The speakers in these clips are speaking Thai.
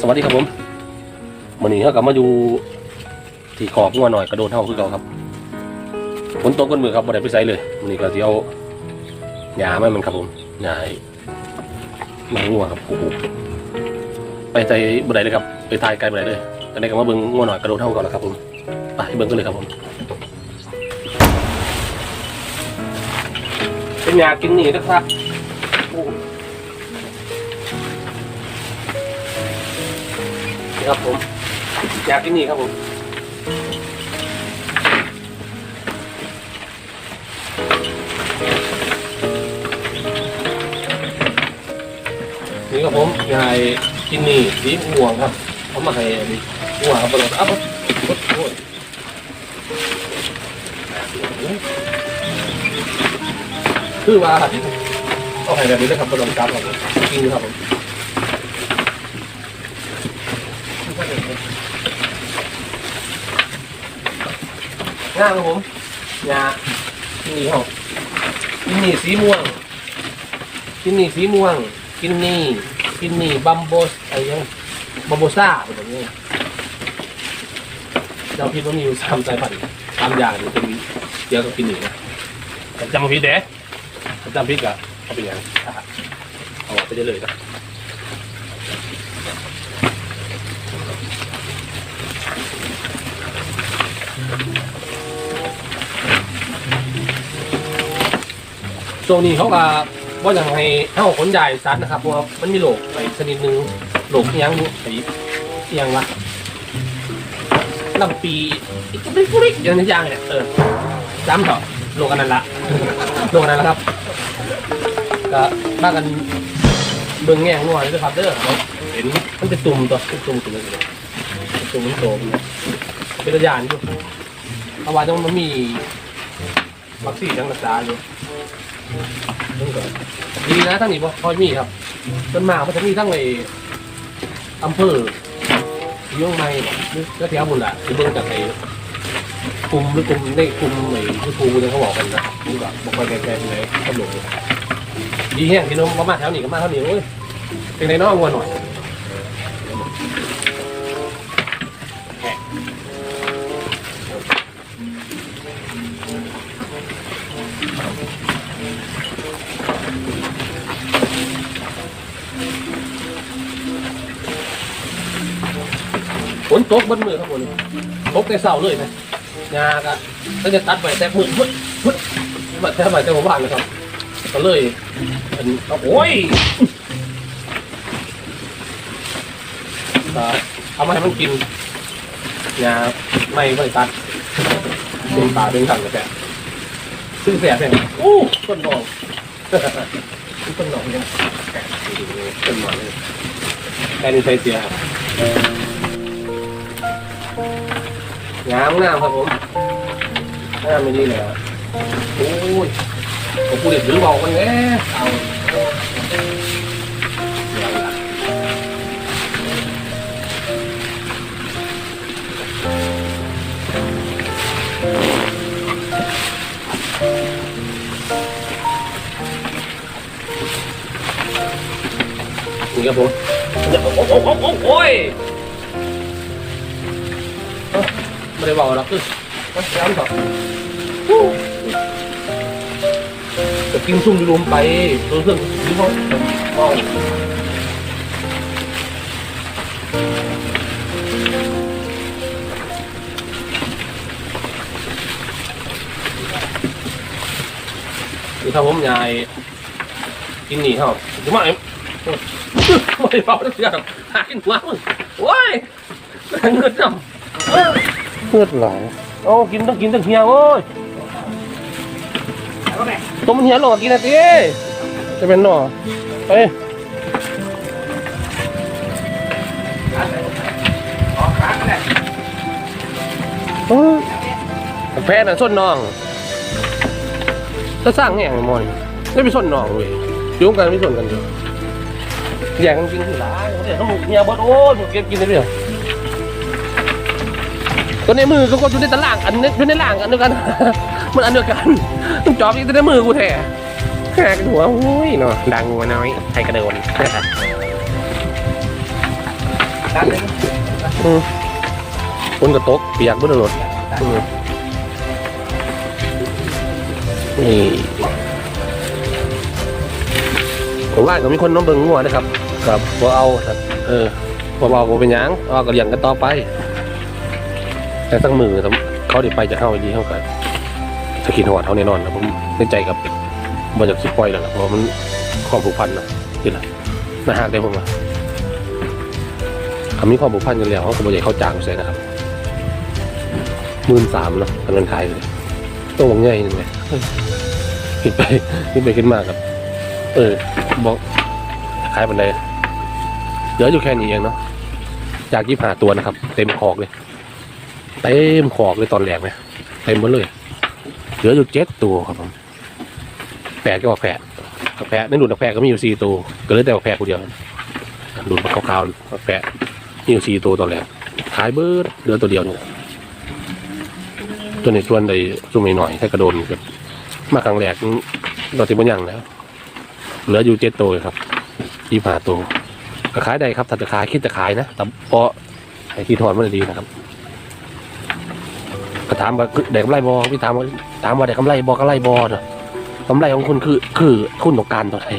สวัสดีครับผมวันนี้เขากลับมาอยู่ที่ขอบงัวหน่อยกระโดดเท่าคือเก่าครับฝนตกก้นมือครับบ่ได้ไปใส่เลยวันนี้ก็สิเอาหญ้ามามันครับผมหญ้าให้หมางัวครับโอ้โหไปใส่บ่ได้เลยครับ ไปทายไกลบ่ได้เลยตอนนี้ก็มาเบิ่งงัวหน่อยกระโดดเท่าก่อนแล้วครับผมไปเบิ่งกันเลยครับผมเป็นหญ้ากินนี่นะครับ ครับผมหญ้ากินนี่ครับผมนี่ครับผมยายกินนี่สีม่วงครับเขามาให้อันนี้ม่วงครับบอลอ้าวโอ้โหคือว่าเอาให้แบบนี้เลยครับบอลกราฟครับผมกินครับผม ง่ายครับผมยากินนี่ครับกินนี่สีม่วง กินนี่สีม่วง กินนี่กินนี่บัมโบสอะไรยังบัมโบซ่าแบบนี้เราคิดว่ามีอยู่สามสายพันธุ์สามอย่างเป็นเกี่ยวกับกินนี่นะจำมาพิษเด้จำพิษกะเอาไปอย่างเอาอกไปได้เลยนะ ช่วงนี้เขาก็ว่าอย่างให้เท่าขนใหญ่ซัดนะครับเพราะว่ามันมีโหลกไปชนิดหนึงโหลกอิหยังไอ้อิหยังวะลำปีอีกปุ๊บปุ๊บอย่างนี้อย่างเนี่ยเออจำเถอะโหลกอันนั้นละโหลกอันนั้นละครับก็บ้ากันเบิ่งแง่งนวดด้วยครับเด้อเห็นมันเป็นตุ่มตัวเป็นตุ่มตุ่มเลยตุ่มมันโตมันเป็นระยานอยู่เพราะว่าต้องมันมีวัคซีนทางรักษาอยู่ ดีนะทั้งนี้บ่ค่อมีครับต้นมากมันจะมีทั้งในอำเภอเรื่องไม่ก็แถวบุญละหรือเบิ่งจากในกลุ่มหรือกลุ่มในกลุ่มในที่ครูเนี่ยเขาบอกกันนะนี่แบบบอกไปแกๆในตำรวจดีแห้งพี่น้องมามาแถวนี้ก็มาแถวนี้โอ้ยเป็นในน้องวัวหน่อย ฝนตกบนมือครับผมตกในเสาเลยนะงาก็ก็จะตัดไปแต่มือพุดพุดบัดแต่บัดแต่ผมว่างนะครับก็เลยเป็นโอ้ยเอามาให้มันกินงาไม่ไม่ตัดเป็นป่าเป็นถังกระแสซึ่งแสบเนี่ยโอ้ต้นดอกต้นดอกเนี่ยต้นหมอนเลยแค่นี้ใช้เสียครับ งามงามครับผมงามไม่ดีเลยอะโอ้ยผมพูดเด็ดหรือบอกมันแน่เอา ไม่ได้บอกหรอกคือมันย้ำเถอะจะกินซุ่มรวมไปโดนเพื่องนซื้อเขาว้าวคือถ้าผมยายกินนีเขาจะมาเอ็มไม่เบาแล้วเสียหากินหัวมึงโอ้ยเงินจัง เลือดไหลโอ้กินต้องกินต้องเฮียโอ้ยต้มเฮียหลอกกินนะทีจะเป็นหน่อไปโอ้แพ้น่ะส้นน้องจะสร้างแง่งมอยได้ไปส้นน้องเว้ยยุ่งกันไม่ส้นกันเลยแย่งกันกินที่ร้านเดี๋ยวเขาหมูเฮียบดโอ้ยหมูเก็บกินได้เปล่า ตัวในมือก็อยู่ในตารางอันนี้อยู่ในล่างอันเดียวกัน มันอันเดียวกันต้องจอบอีกตัวในมือกูแท้แค่กันหัวโอ้ยเนาะดังงัวน้อยใครกระโดนตัดเลยอืมคนกระตกเปียกบนถนนนี่ผมว่าก็มีคนน้องเบิ่งงัวนะครับกับบ่เอาครับเออบ่เอาบ่เป็นยังเอาก็เลียงกันต่อไป แต่ตั้งมือเขาได้ไปจะเข้าดีเข้ากันสกินหัวเท่าแน่นอนนะผมในใจกับบ่อยากคิดปล่อยแล้วล่ะเพราะมันความผูกพันนะนี่แหละน่าหักได้ผมว่าคำนี้ความผูกพันกันแล้วเขาก็บ่อยากเข้าจางใส่นะครับหมื่นสามเนาะกำลังขายเลยต้องหวังใหญ่หนึ่งเลยคิดไปคิดไปคิดมากครับ เออบอกขายเป็นไรเหลืออยู่แค่นี้เองเนาะจากยี่ห้าตัวนะครับ เต็มคอกเลย เต็มขอกเลยตอนแรกเลยเต็มหมดเลย เหลืออยู่เจ็ดตัวครับผมแปดก็ว่าแปดแปดในหลุดแปดก็มีอยู่สี่ตัวก็เหลยแต่ว่าแปดคนเดียวหลุดมาขาวๆแปดมีอยู่สี่ตัวตอนแรกขายเบิร์ดเหลือตัวเดียวนี่แหละตัวในชวนได้ซุ่มหน่อยๆแค่กระโดนกับมาครั้งแรกเราติดบนยังแล้ว เหลืออยู่เจ็ดตัวครับยี่ห้าตัวขายได้ครับถ้าจะขายคิดจะขายนะแต่เพราะไอ้ที่ถอนมันดีนะครับ ก็ถามว่าได้กำไรบอพี่ถามว่าถามว่าได้กำไรบอกำไรบอเนาะกำไรของคุณคือคือคุณต้องการเท่าไหร่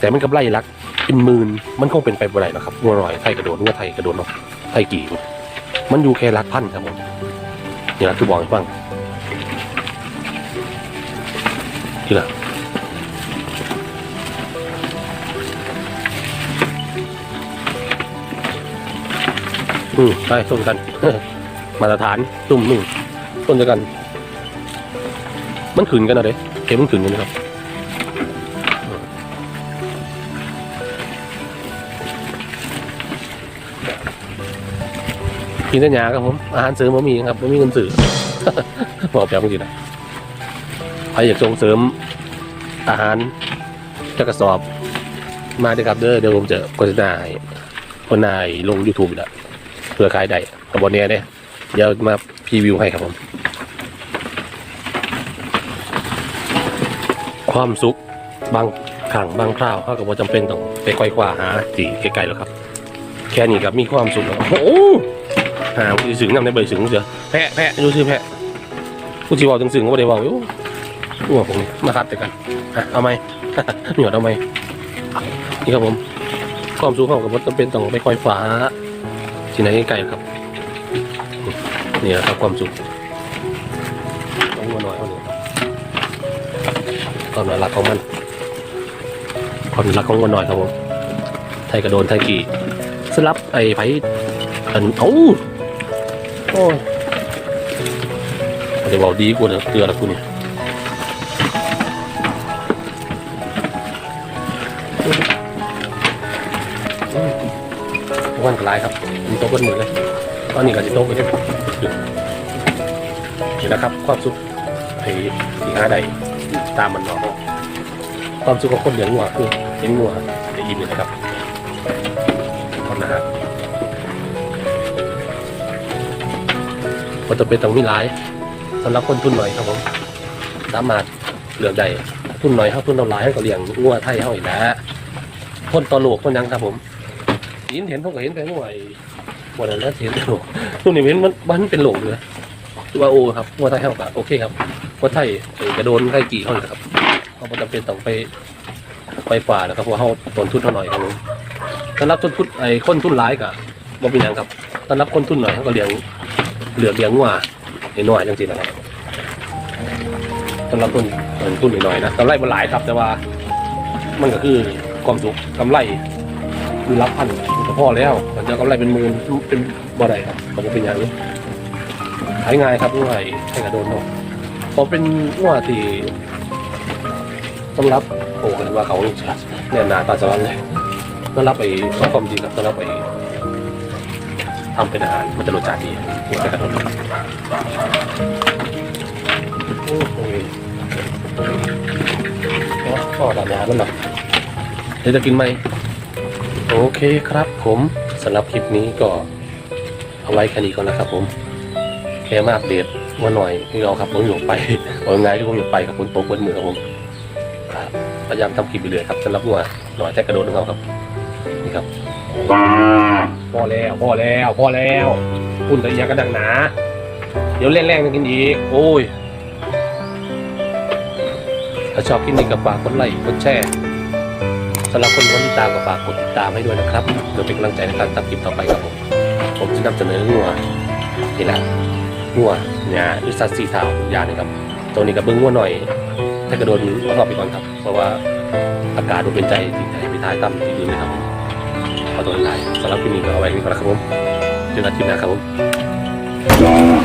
แต่มันกำไรลักเป็นหมื่นมันคงเป็นไปบ่ได้หรอกครับงัวหน่อยไทยกระโดดงัวไทยกระโดดเนาะไทยกี่มันอยู่แค่ลักพันครับผมนี่แหละคือบอกให้ฟังนี่แหละอืมไปส่งกัน มาตรฐานตุ่มหนึ่ง ต้นเดียวกัน มันขืนกันอะไรเข็มมันขืนกันนะครับกินแต่หยาครับผม อาหารเสริมผมมีครับผมมีเงินสื่อบอกแบบจริงนะใครอยากส่งเสริมอาหารจะกระสอบมาด้วยครับเด้อเดี๋ยวผมจะโฆษณาให้โฆษณาลง YouTube แล้วเพื่อขายได้กับบอลเนี้เนี่ยเดี๋ยวมาพรีวิวให้ครับผม ความสุขบางครั้งบางคราวเขาก็บ่จำเป็นต้องไปไขว่คว้าหาสีใกล้ๆหรอกครับ แค่นี้ก็มีความสุขแล้วโอ้หาผู้สึงนำในใบสึงเสือแพะแพะดูสิแพะผู้ที่บอกถึงสึงก็ไม่ได้บอกอยู่อ้วกผมนี่มาคัดแต่กันอะเอาไหมหยอดเอาไหมนี่ครับผมความสุขเขาก็บ่จำเป็นต้องไปไขว่ฟ้าที่ไหนใกล้ๆครับนี่แหละครับความสุข ความน่ารักของมันความน่ารักของมันหน่อยครับผมไทยกระโดนไทยกี่สลับไอ้ไผ่อันเอ้าโอ้ยเดี๋ยวบอกดีกว่าเกลือละคุณวันกลายครับมีโต๊ะกันหมดเลยตอนนี้ก็จะโตไปได้นี่นะครับ ความสุขไอ้ที่หาได้ ตามมันเนาะความสุขของคนเลี้ยงงัวคือเลี้ยงงัวได้ยินเลยนะครับตอนนะฮะมันจะเป็นต้องมีหลายสำหรับคนทุนหน่อยครับผมสามารถเลือกได้ทุนหน่อยเขาทุนเราหลายให้ก็เลี้ยงงัวไทยเขาอีกแล้วคนตอโลกคนยังครับผมเห็นเห็นพวกก็เห็นแต่งัวไอ้วันนั้นแล้วเสียงโลกช่วนี้มันมันเป็นโลกเลยคือว่าโอครับว่าไทยเท่ากับโอเคครับ ว่าไทยเอ่อกระโดนไทยกี่เขาเลยครับเขาจำเป็นต้องไปไปฝ่านะครับเพราะเขาต้นทุนเท่าหน่อยครับผมต้อนรับต้นทุนไอ้คนทุนร้ายกับบ่มีหยังครับต้อนรับคนทุนหน่อยเขาก็เลี้ยงเหลือเลี้ยงงัวหน่อยๆจังสินะครับต้อนรับต้นต้นทุนหน่อยนะกำไรมันหลายครับแต่ว่า มันก็คือความสุขกำไรคือรับพันก็พอแล้วมันจะกำไรเป็นหมื่นเป็นบ่ได้ครับก็บ่เป็นอย่างนี้ขายง่ายครับง่ายให้กระโดนเนาะ พอเป็นว่าที่ต้องรับโอ้กันว่าเขาแน่นหนาตาสวรรค์เลยต้องรับไปสองความจริงครับต้องรับไปทำเป็นอาหารมันจะรสชาติดีหัวใจกระโดนโอ้โหก็ตามยามันหรอกเดี๋ยวจะกินไหมโอเคครับผมสำหรับคลิปนี้ก็เอาไว้แค่นี้ก่อนนะครับผมแค่มาอัปเดต มาหน่อยที่เราครับผมอยู่ไปเอาไงที่ผมอยู่ไปกับฝนตกบนมือครับผมครับพยายามทำคลิปไปเรื่อยครับสำหรับหัวหน่อยแท้กระโดดของเราครับนี่ครับพอแล้วพอแล้วพอแล้วอุ่นแต่ยังกระดังหนา เดี๋ยวเล่นแรงกันกินอีกโอ้ยถ้าชอบคลิปนี้ก็ฝากกดไลค์กดแชร์สำหรับคนที่ติดตามก็ฝากกดติดตามให้ด้วยนะครับเพื่อเป็นกำลังใจในการทำคลิปต่อไปครับผมผมจะนำเสนองัวนี่แหละ งัวเนี่ยอุสัตสีสาวยานี่ครับตัวนี้กับเบิ้งงัวหน่อย ถ้ากระโดดรอบไปก่อนครับ เพราะว่าอากาศดูเป็นใจที่ไหนไปท้ายตั้มที่อื่นเลยครับขอตัวไลน์สำหรับคลิปนี้ก็เอาไว้ที่นี่ก่อนนะครับผมเจอกันคลิปหน้าครับผม